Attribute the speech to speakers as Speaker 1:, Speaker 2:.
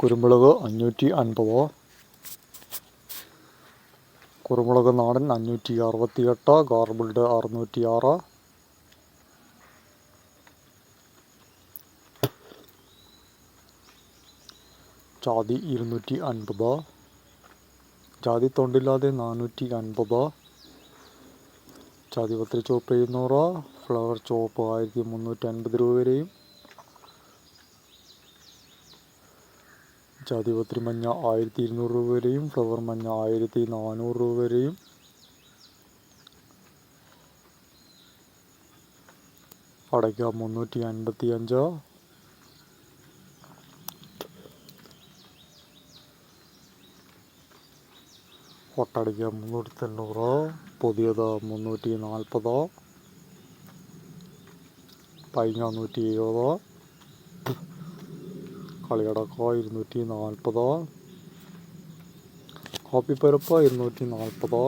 Speaker 1: കുരുമുളക് അഞ്ഞൂറ്റി അൻപത്? കുരുമുളക് നാടൻ അഞ്ഞൂറ്റി അറുപത്തി എട്ട് ഗാർബിൾഡ് അറുന്നൂറ്റി ആറ് ജാതി ഇരുന്നൂറ്റി അൻപത്? ജാതി തൊണ്ടില്ലാതെ നാനൂറ്റി അൻപത്? ജാതി പത്തിരി ചുവപ്പ് എഴുന്നൂറ്? ഫ്ലവർ ചുവപ്പ് ആയിരത്തി മുന്നൂറ്റി അൻപത് രൂപ വരെയും ജാതിപത്രി മഞ്ഞ ആയിരത്തി ഇരുന്നൂറ് രൂപ വരെയും ഫ്ലവർ മഞ്ഞ ആയിരത്തി നാനൂറ് രൂപ വരെയും. അടയ്ക്ക മുന്നൂറ്റി അൻപത്തി അഞ്ച് ഒട്ടടയ്ക്ക മുന്നൂറ്റി തൊണ്ണൂറ് പുതിയത് മുന്നൂറ്റി നാൽപ്പത് പൈങ്ങ നൂറ്റി എഴുപത് കളിയടക്ക ഇരുന്നൂറ്റി നാൽപ്പത്. കോപ്പിപ്പരപ്പ് ഇരുന്നൂറ്റി നാൽപ്പത്.